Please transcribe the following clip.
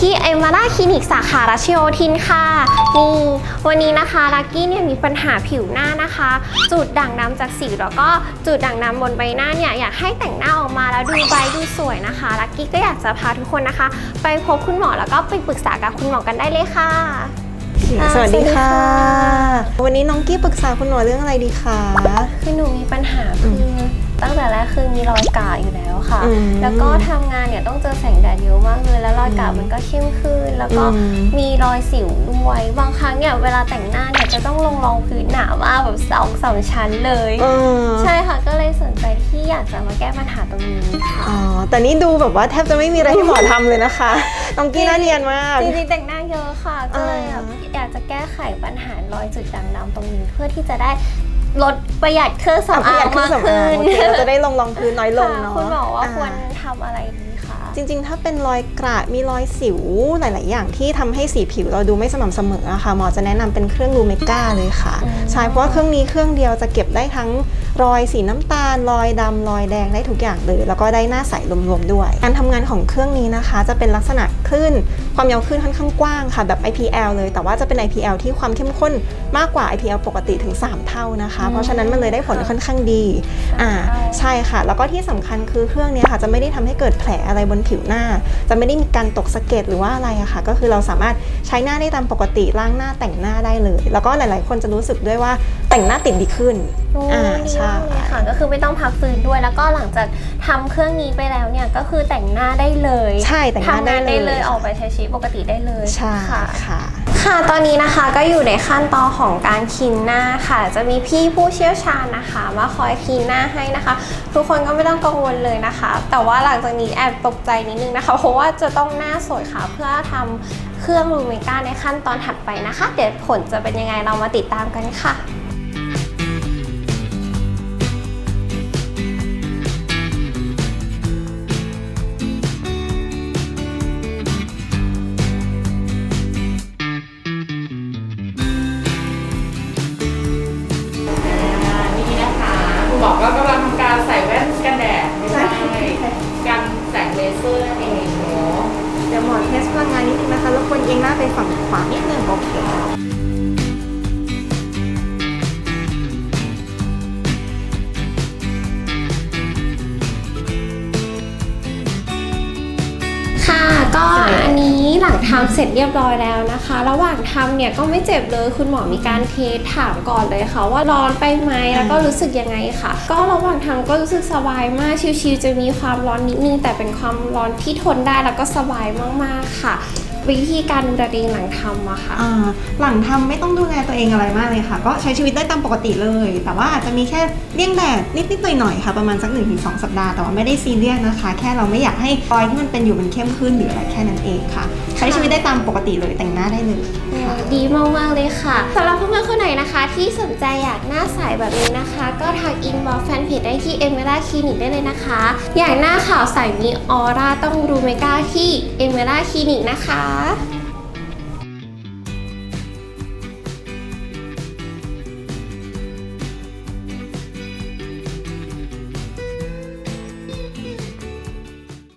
ที่เอมาร่าคลินิกสาขารัชโยธินค่ะ นี่ วันนี้นะคะลักกี้เนี่ยมีปัญหาผิวหน้านะคะ จุดด่างดำจากสิวแล้วก็จุดด่างดำบนใบหน้าเนี่ยอยากให้แต่งหน้าออกมาแล้วดูใบดูสวยนะคะลักกี้ก็อยากจะพาทุกคนนะคะ ไปพบคุณหมอแล้วก็ไปปรึกษากับคุณหมอกันได้เลยค่ะอ่าสวัสดีค่ะสวัสดีวันนี้น้องกี้ปรึกษาคุณหมอเรื่องอะไรดีคะคือหนูมีปัญหาคืออ ตั้งแต่แรกคือมีรอยกาอยู่แล้วค่ะอืมแล้วก็ทำงานเนี่ยต้องเจอแสงแดดเยอะมากเลยแล้วรอยกามันก็เข้มขึ้น แล้วก็อืมมีรอยสิวด้วย บางครั้งเนี่ยเวลาแต่งหน้าเนี่ยจะต้องลงรองพื้นหนามากแบบสองสามชั้นเลยเออใช่ค่ะก็เลยสนใจที่อยากจะมาแก้ปัญหาตรงนี้ค่ะอ๋อแต่นี่ดูแบบว่าแทบจะไม่มีอะไรให้หมอทำเลยนะคะน้องกี้น่าเนียนมากจริงๆแต่งหน้าเยอะค่ะ ก็เลยแบบอ่าอยากจะแก้ไขปัญหารอยจุดด่างดำตรงนี้เพื่อที่จะได้ ลดประหยัดเครื่องสำอะอางเครื่มากสำขึ้อางนโอเคเราจะได้ลงรองพื้นน้อยลงค่ะเนาะคุณหมอว่าาควรทำอะไรดีคะจริง ๆ ถ้าเป็นรอยกระมีรอยสิวหลาย ๆ อย่างที่ทำให้สีผิวเราดูไม่สม่ำเสมออะค่ะหมอจะแนะนำเป็นเครื่องลูเมก้าเลยค่ะอืมใช่เพราะว่าเครื่องนี้เครื่องเดียวจะเก็บได้ทั้งรอยสีน้ำตาล รอยดำรอยแดงได้ทุกอย่างเลย แล้วก็ได้หน้าใสรวม ๆ ด้วย การทำงานของเครื่องนี้นะคะ จะเป็นลักษณะ คลื่นความยาวคลื่นค่อนข้างกว้างค่ะแบบ IPL เลย แต่ว่าจะเป็น IPL ที่ความเข้มข้นมากกว่า IPL ปกติถึง 3 เท่านะคะ เพราะฉะนั้นมันเลยได้ผลค่อนข้างดีอ่าใช่ค่ะ แล้วก็ที่สำคัญคือเครื่องเนี้ยค่ะจะไม่ได้ทำให้เกิดแผลอะไรบนผิวหน้า จะไม่ได้มีการตกสะเก็ดหรือว่าอะไรอะค่ะ ก็คือเราสามารถใช้หน้าได้ตามปกติล้างหน้าแต่งหน้าได้เลย แล้วก็หลาย ๆ คนจะรู้สึกด้วยว่าแต่งหน้าติดดีขึ้นโอ้อ่าดีใช่มากเลยค่ะก็คือไม่ต้องพักฟื้นด้วยแล้วก็หลังจากทำเครื่องนี้ไปแล้วเนี่ยก็คือแต่งหน้าได้เลย ใช่แต่งหน้าทำงานได้ได้เลเลยยออกไปใช้ชีวิตปกติได้เลยใช่ค่ะ ค่ะ ค่ะตอนนี้นะคะก็อยู่ในขั้นตอนของการคลีนหน้าค่ะ จะมีพี่ผู้เชี่ยวชาญนะคะมาคอยคลีนหน้าให้นะคะ ทุกคนก็ไม่ต้องกังวลเลยนะคะ แต่ว่าหลังจากนี้แอบตกใจนิดนึงนะคะ เพราะว่าจะต้องหน้าสวยค่ะเพื่อทำเครื่องลูเมก้าในขั้นตอนถัดไปนะคะ เดี๋ยวผลจะเป็นยังไงเรามาติดตามกันค่ะ พลังงานนิดนึงนะคะรบกวนเอียงหน้าไปฝั่งขวานิดนึงโอเค หลังทำเสร็จเรียบร้อยแล้วนะคะ ระหว่างทำเนี่ยก็ไม่เจ็บเลยคุณหมอมีการเทสถามก่อนเลยค่ะ ว่าร้อนไปไหมแล้วก็รู้สึกยังไงค่ะ ก็ระหว่างทำก็รู้สึกสบายมากชิวๆจะมีความร้อนนิดนึงแต่เป็นความร้อนที่ทนได้แล้วก็สบายมากๆค่ะ วิธีการดูแลตัวเองหลังทำอะค่ะ อ่าหลังทำไม่ต้องดูแลตัวเองอะไรมากเลยค่ะ ก็ใช้ชีวิตได้ตามปกติเลย แต่ว่าอาจจะมีแค่เลี่ยงแดดนิดๆหน่อยๆค่ะ ประมาณสัก 1-2 สัปดาห์แต่ว่าไม่ได้ซีเรียสนะคะ แค่เราไม่อยากให้รอยที่มันเป็นอยู่มันเข้มขึ้นหรืออะไรแค่นั้นเองค่ะ ใช้ชีวิตได้ตามปกติเลยแต่งหน้าได้เลยค่ะ ดีมากๆเลยค่ะสำหรับเพื่อนๆคนไหนนะคะ ที่สนใจอยากหน้าใสแบบนี้นะคะ ก็ทักอินบอกแฟนเพจได้ที่เอเมล่าคลินิกได้เลยนะคะ อยากหน้าขาวใสมีออร่าต้องดูเมก้าที่เอเมล่าคลินิกนะคะ